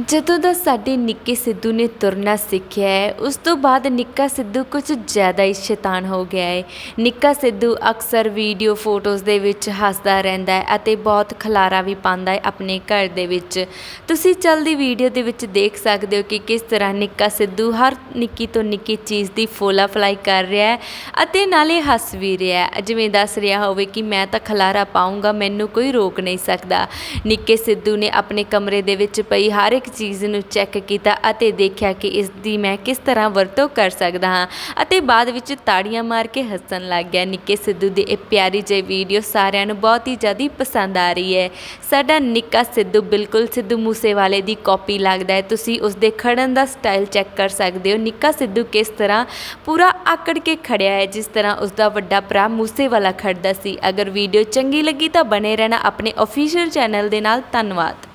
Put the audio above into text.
ਜਦੋਂ ਦਾ ਸਾਡੇ ਨਿੱਕੇ ਸਿੱਧੂ ਨੇ ਤੁਰਨਾ ਸਿੱਖਿਆ ਹੈ, ਉਸ ਤੋਂ ਬਾਅਦ ਨਿੱਕਾ ਸਿੱਧੂ ਕੁਝ ਜ਼ਿਆਦਾ ਹੀ ਸ਼ੈਤਾਨ ਹੋ ਗਿਆ ਹੈ। ਨਿੱਕਾ ਸਿੱਧੂ ਅਕਸਰ ਵੀਡੀਓ ਫੋਟੋਜ਼ ਦੇ ਵਿੱਚ ਹੱਸਦਾ ਰਹਿੰਦਾ ਹੈ ਅਤੇ ਬਹੁਤ ਖਲਾਰਾ ਵੀ ਪਾਉਂਦਾ ਹੈ ਆਪਣੇ ਘਰ ਦੇ ਵਿੱਚ। ਤੁਸੀਂ ਚਲਦੀ ਵੀਡੀਓ ਦੇ ਵਿੱਚ ਦੇਖ ਸਕਦੇ ਹੋ ਕਿ ਕਿਸ ਤਰ੍ਹਾਂ ਨਿੱਕਾ ਸਿੱਧੂ ਹਰ ਨਿੱਕੀ ਤੋਂ ਨਿੱਕੀ ਚੀਜ਼ ਦੀ ਫੋਲਾ ਫਲਾਈ ਕਰ ਰਿਹਾ ਹੈ ਅਤੇ ਨਾਲੇ ਹੱਸ ਵੀ ਰਿਹਾ ਹੈ। ਜਿਵੇਂ ਦੱਸ ਰਿਹਾ ਹੋਵੇ ਕਿ ਮੈਂ ਤਾਂ ਖਲਾਰਾ ਪਾਉਂਗਾ ਮੈਨੂੰ ਕੋਈ ਰੋਕ ਨਹੀਂ ਸਕਦਾ। ਨਿੱਕੇ ਸਿੱਧੂ ਨੇ ਆਪਣੇ ਕਮਰੇ ਦੇ ਵਿੱਚ ਪਈ ਹਰ ਇੱਕ ਚੀਜ਼ ਨੂੰ ਚੈੱਕ ਕੀਤਾ ਅਤੇ ਦੇਖਿਆ ਕਿ ਇਸ ਦੀ ਮੈਂ ਕਿਸ ਤਰ੍ਹਾਂ ਵਰਤੋਂ ਕਰ ਸਕਦਾ ਹਾਂ ਅਤੇ ਬਾਅਦ ਵਿੱਚ ਤਾੜੀਆਂ ਮਾਰ ਕੇ ਹੱਸਣ ਲੱਗ ਗਿਆ। ਨਿੱਕੇ ਸਿੱਧੂ ਦੀ ਇਹ ਪਿਆਰੀ ਜਿਹੀ ਵੀਡੀਓ ਸਾਰਿਆਂ ਨੂੰ ਬਹੁਤ ਹੀ ਜ਼ਿਆਦਾ ਪਸੰਦ ਆ ਰਹੀ ਹੈ। ਸਾਡਾ ਨਿੱਕਾ ਸਿੱਧੂ ਬਿਲਕੁਲ ਸਿੱਧੂ ਮੂਸੇਵਾਲੇ ਦੀ ਕਾਪੀ ਲੱਗਦਾ ਹੈ। ਤੁਸੀਂ ਉਸ ਦੇ ਖੜਨ ਦਾ ਸਟਾਈਲ ਚੈੱਕ ਕਰ ਸਕਦੇ ਹੋ। ਨਿੱਕਾ ਸਿੱਧੂ ਕਿਸ ਤਰ੍ਹਾਂ ਪੂਰਾ ਆਕੜ ਕੇ ਖੜਿਆ ਹੈ, ਜਿਸ ਤਰ੍ਹਾਂ ਉਸ ਦਾ ਵੱਡਾ ਭਰਾ ਮੂਸੇਵਾਲਾ ਖੜਦਾ ਸੀ। ਅਗਰ ਵੀਡੀਓ ਚੰਗੀ ਲੱਗੀ ਤਾਂ ਬਣੇ ਰਹਿਣਾ ਆਪਣੇ ਅਫੀਸ਼ੀਅਲ ਚੈਨਲ ਦੇ ਨਾਲ। ਧੰਨਵਾਦ।